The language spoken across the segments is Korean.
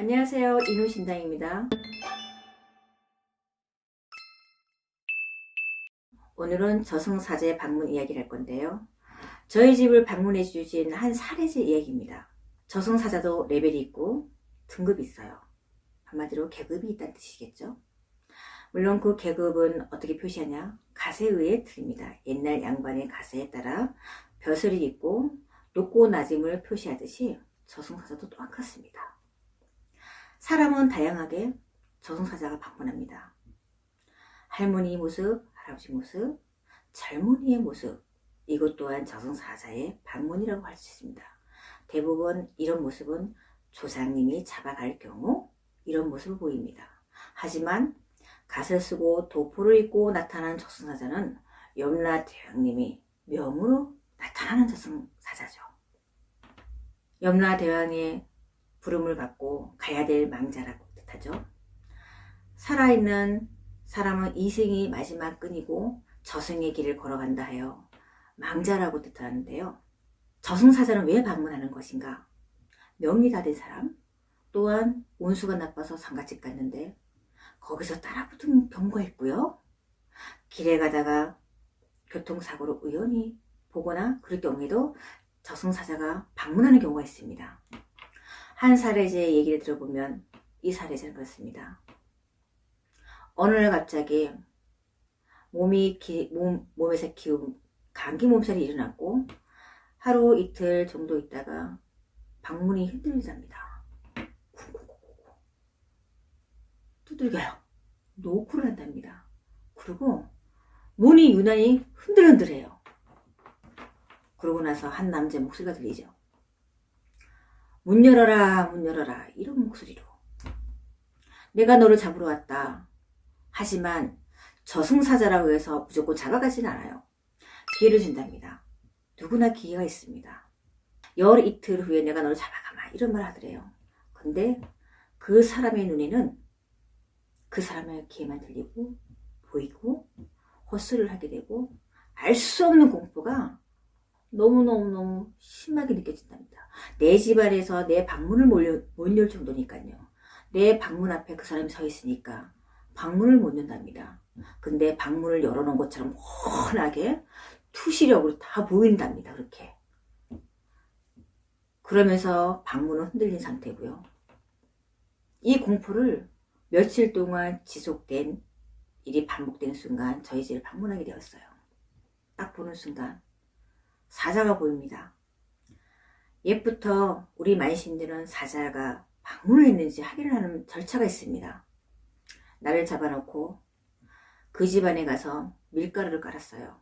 안녕하세요. 이누신당입니다. 오늘은 저승사제 방문 이야기를 할 건데요. 저희 집을 방문해 주신 한 사례제 이야기입니다. 저승사자도 레벨이 있고 등급이 있어요. 한마디로 계급이 있다는 뜻이겠죠. 물론 그 계급은 어떻게 표시하냐? 가세에 의해 틀립니다. 옛날 양반의 가세에 따라 벼슬이 있고 높고 낮음을 표시하듯이 저승사자도 똑같습니다. 사람은 다양하게 저승사자가 방문합니다. 할머니 모습, 할아버지 모습, 젊은이의 모습, 이것 또한 저승사자의 방문이라고 할 수 있습니다. 대부분 이런 모습은 조상님이 잡아갈 경우 이런 모습을 보입니다. 하지만 갓을 쓰고 도포를 입고 나타나는 저승사자는 염라 대왕님이 명으로 나타나는 저승사자죠. 염라 대왕의 부름을 받고 가야 될 망자라고 뜻하죠. 살아있는 사람은 이승이 마지막 끈이고 저승의 길을 걸어간다 하여 망자라고 뜻하는데요. 저승사자는 왜 방문하는 것인가? 다된 사람, 또한 운수가 나빠서 상가집 갔는데 거기서 따라붙은 경우가 있고요. 길에 가다가 교통사고로 우연히 보거나 그럴 경우에도 저승사자가 방문하는 경우가 있습니다. 한 사례자의 얘기를 들어보면 이 사례자는 그렇습니다. 어느 날 갑자기 몸이 기, 몸, 몸에서 기운 감기 몸살이 일어났고 하루 이틀 정도 있다가 방문이 흔들리답니다. 두들겨요. 노크를 한답니다. 그리고 문이 유난히 흔들흔들해요. 그러고 나서 한 남자의 목소리가 들리죠. 문 열어라, 문 열어라. 이런 목소리로. 내가 너를 잡으러 왔다. 하지만 저승사자라고 해서 무조건 잡아가진 않아요. 기회를 준답니다. 누구나 기회가 있습니다. 열 이틀 후에 내가 너를 잡아가마. 이런 말 하더래요. 근데 그 사람의 눈에는 그 사람의 귀에만 들리고 보이고 헛소리를 하게 되고 알 수 없는 공포가 너무너무너무 심하게 느껴진답니다. 내 집안에서 내 방문을 못 열 정도니까요. 내 방문 앞에 그 사람이 서 있으니까 방문을 못 연답니다. 근데 방문을 열어놓은 것처럼 훤하게 투시력으로 다 보인답니다. 그렇게. 그러면서 방문은 흔들린 상태고요. 이 공포를 며칠 동안 지속된 일이 반복되는 순간 저희 집을 방문하게 되었어요. 딱 보는 순간 사자가 보입니다. 옛부터 우리 만신들은 사자가 방문을 했는지 확인을 하는 절차가 있습니다. 나를 잡아놓고 그 집안에 가서 밀가루를 깔았어요.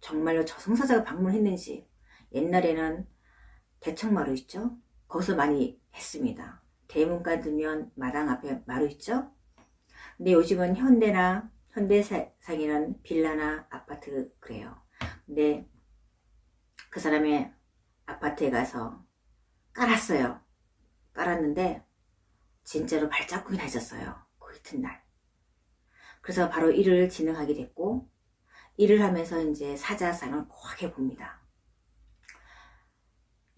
정말로 저승사자가 방문했는지 옛날에는 대청마루 있죠? 거기서 많이 했습니다. 대문간 들면 마당 앞에 마루 있죠? 근데 요즘은 현대나 현대상에는 빌라나 아파트 그래요. 근데 그 사람의 아파트에 가서 깔았어요. 깔았는데 진짜로 발자국이 나졌어요. 그 이튿날. 그래서 바로 일을 진행하게 됐고 일을 하면서 이제 사자상을 고하게 봅니다.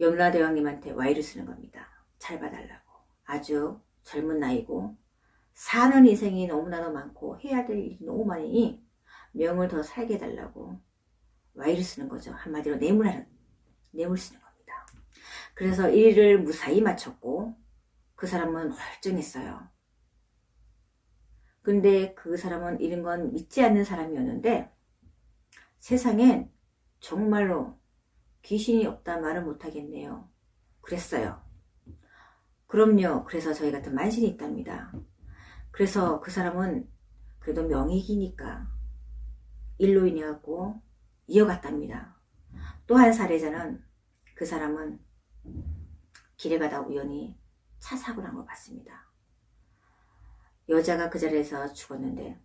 염라대왕님한테 와이를 쓰는 겁니다. 잘 봐달라고. 아주 젊은 나이고 사는 인생이 너무나도 많고 해야 될 일이 너무 많으니 명을 더 살게 해달라고 와이를 쓰는 거죠. 한마디로 뇌물하는 뇌물 쓰는 겁니다. 그래서 일을 무사히 마쳤고 그 사람은 헐쩡했어요. 근데 그 사람은 이런 건 믿지 않는 사람이었는데 세상엔 정말로 귀신이 없다 말을 못하겠네요. 그랬어요. 그럼요. 그래서 저희 같은 만신이 있답니다. 그래서 그 사람은 그래도 명익이니까 일로 인해 갖고 이어갔답니다. 또 한 사례자는 그 사람은 길에 가다 우연히 차 사고 난 걸 봤습니다. 여자가 그 자리에서 죽었는데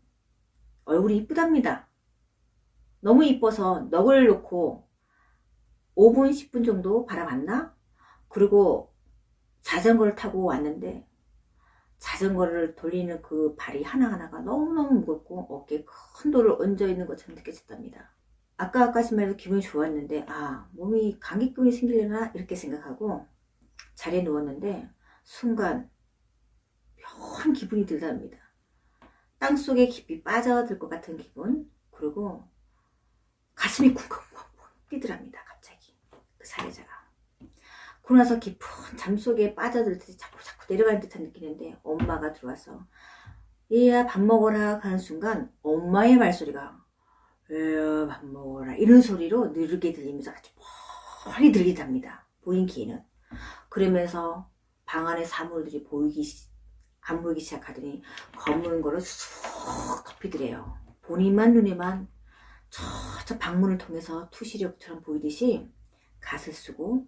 얼굴이 이쁘답니다. 너무 이뻐서 넋을 놓고 5분, 10분 정도 바라봤나? 그리고 자전거를 타고 왔는데 자전거를 돌리는 그 발이 하나하나가 너무너무 무겁고 어깨에 큰 돌을 얹어 있는 것처럼 느껴졌답니다. 아까 아까지만 해도 기분이 좋았는데 아 몸이 감기병이 생기려나 이렇게 생각하고 자리에 누웠는데 순간 묘한 기분이 들답니다. 땅 속에 깊이 빠져들 것 같은 기분, 그리고 가슴이 쿵쿵쿵쿵 뛰더랍니다. 갑자기 그 살해자가. 그러고 나서 깊은 잠 속에 빠져들듯이 자꾸 자꾸 내려가는 듯한 느끼는데 엄마가 들어와서 얘야 밥 먹어라 하는 순간 엄마의 말소리가 얘야 밥 먹어라 이런 소리로 느르게 들리면서 아주 멀리 들리답니다. 보인 기에는. 그러면서 방 안에 사물들이 보이기 시- 안 보이기 시작하더니 검은 거를 쑥 덮이더래요. 본인만 눈에만 저, 저 방문을 통해서 투시력처럼 보이듯이 갓을 쓰고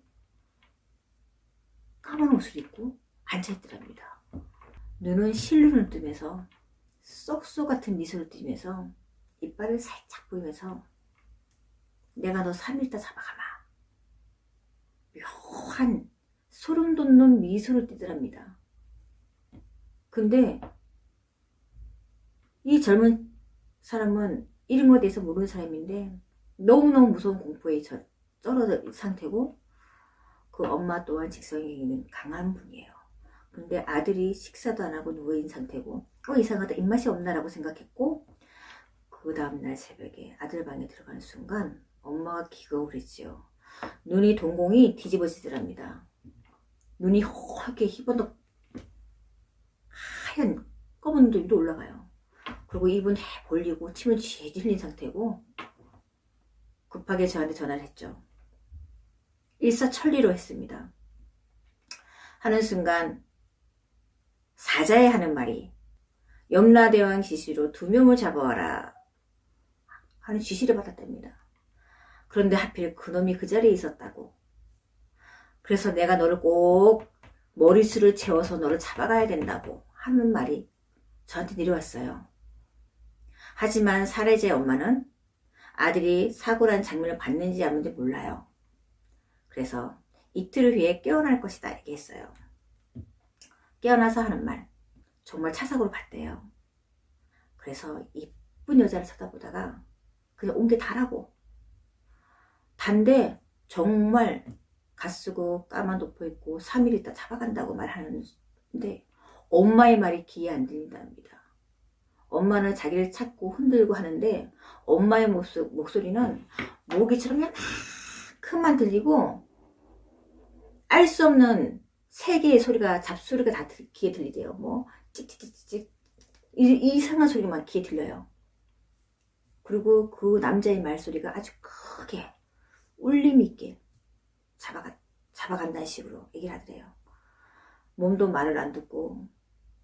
까만 옷을 입고 앉아있더랍니다. 눈은 실눈을 뜨면서 썩소 같은 미소를 띠면서 이빨을 살짝 보이면서 내가 너 3일 있다 잡아가마. 묘한 소름 돋는 미소를 띠더랍니다. 근데 이 젊은 사람은 이런 것에 대해서 모르는 사람인데 너무너무 무서운 공포에 저- 떨어져 있는 상태고 그 엄마 또한 직성이 강한 분이에요. 근데 아들이 식사도 안 하고 누워있는 상태고 어 이상하다 입맛이 없나라고 생각했고 그 다음날 새벽에 아들 방에 들어가는 순간 엄마가 기겁을 했지요. 눈이 동공이 뒤집어지더랍니다. 눈이 허하게 희번덕 하얀 검은 위로 올라가요. 그리고 입은 해 벌리고 침은 흘린 상태고 급하게 저한테 전화를 했죠. 일사천리로 했습니다. 하는 순간 사자에 하는 말이 염라대왕 지시로 두 명을 잡아와라 하는 지시를 받았답니다. 그런데 하필 그놈이 그 자리에 있었다고. 그래서 내가 너를 꼭 머리수를 채워서 너를 잡아가야 된다고 하는 말이 저한테 내려왔어요. 하지만 살해자의 엄마는 아들이 사고란 장면을 봤는지 안 봤는지 몰라요. 그래서 이틀 후에 깨어날 것이다 얘기했어요. 깨어나서 하는 말 정말 차석으로 봤대요. 그래서 이쁜 여자를 쳐다보다가 그냥 온 게 다라고. 단데 정말 갓쓰고 까만 덮어 있고 3일 있다 잡아간다고 말하는데 엄마의 말이 귀에 안 들린답니다. 엄마는 자기를 찾고 흔들고 하는데 엄마의 목소, 목소리는 모기처럼 요만큼만 들리고 알 수 없는 세 개의 소리가 잡소리가 다 들- 귀에 들리대요. 뭐 찍찍찍찍 이- 이상한 소리만 귀에 들려요. 그리고 그 남자의 말소리가 아주 크게 울림 있게 잡아가, 잡아간다는 식으로 얘기를 하더래요. 몸도 말을 안 듣고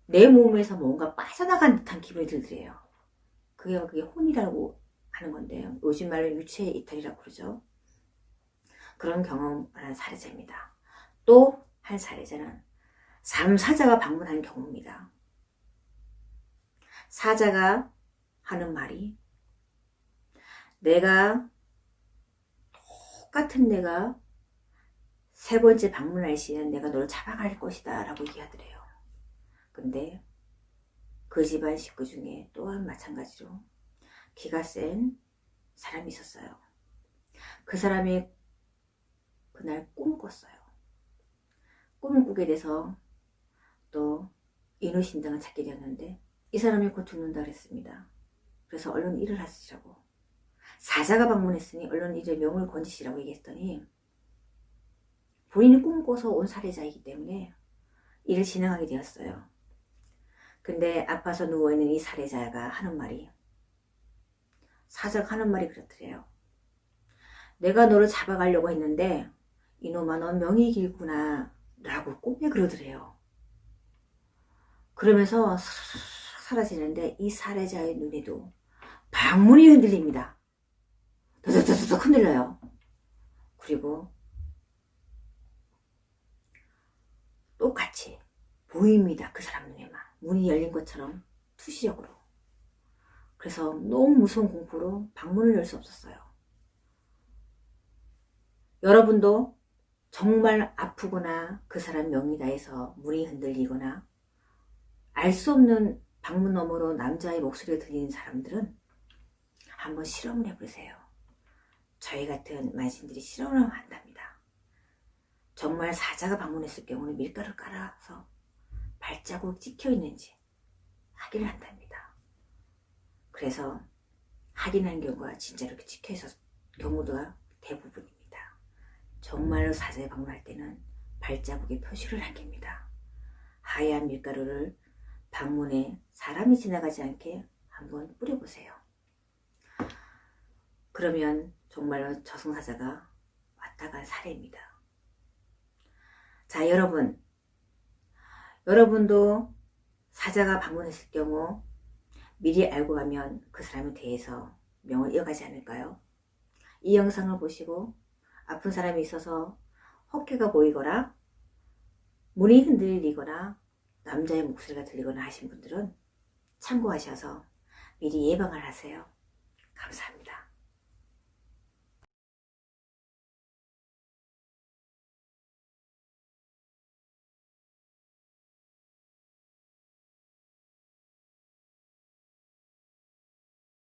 내 몸에서 뭔가 빠져나간 듯한 기분이 들더래요. 그게 그게 혼이라고 하는 건데요. 요즘 말로 유체 이탈이라고 그러죠. 그런 경험을 한 살해자입니다. 또한 살해자는 삼사자가 방문한 경우입니다. 사자가 하는 말이 내가 똑같은 내가 세 번째 방문할 시에는 내가 너를 잡아갈 것이다 라고 얘기하더래요. 근데 그 집안 식구 중에 또한 마찬가지로 기가 센 사람이 있었어요. 그 사람이 그날 꿈을 꿨어요. 꿈을 꾸게 돼서 또 인후신당을 찾게 되었는데 이 사람이 곧 죽는다 그랬습니다. 그래서 얼른 일을 하시라고. 사자가 방문했으니 얼른 이제 명을 건지시라고 얘기했더니 본인이 꿈꿔서 온 살해자이기 때문에 일을 진행하게 되었어요. 근데 아파서 누워있는 이 살해자가 하는 말이 사자가 하는 말이 그렇더래요. 내가 너를 잡아가려고 했는데 이놈아 넌 명이 길구나 라고 꿈에 그러더래요. 그러면서 사라지는데 이 살해자의 눈에도 방문이 흔들립니다. 더덕더덕 흔들려요. 그리고 똑같이 보입니다. 그 사람 눈에만. 문이 열린 것처럼 투시력으로. 그래서 너무 무서운 공포로 방문을 열 수 없었어요. 여러분도 정말 아프거나 그 사람 명이 다해서 문이 흔들리거나 알 수 없는 방문 너머로 남자의 목소리가 들리는 사람들은 한번 실험을 해보세요. 저희 같은 만신들이 실험을 한답니다. 정말 사자가 방문했을 경우는 밀가루 깔아서 발 발자국 찍혀 있는지 확인을 한답니다. 그래서 확인한 경우가 진짜 이렇게 찍혀 있어 경우가 대부분입니다. 정말로 사자에 방문할 때는 발자국에 표시를 남깁니다. 하얀 밀가루를 방문에 사람이 지나가지 않게 한번 뿌려보세요. 그러면 정말로 저승사자가 왔다 간 사례입니다. 자, 여러분. 여러분도 사자가 방문했을 경우 미리 알고 가면 그 사람에 대해서 명을 이어가지 않을까요? 이 영상을 보시고 아픈 사람이 있어서 헛개가 보이거나 문이 흔들리거나 남자의 목소리가 들리거나 하신 분들은 참고하셔서 미리 예방을 하세요. 감사합니다.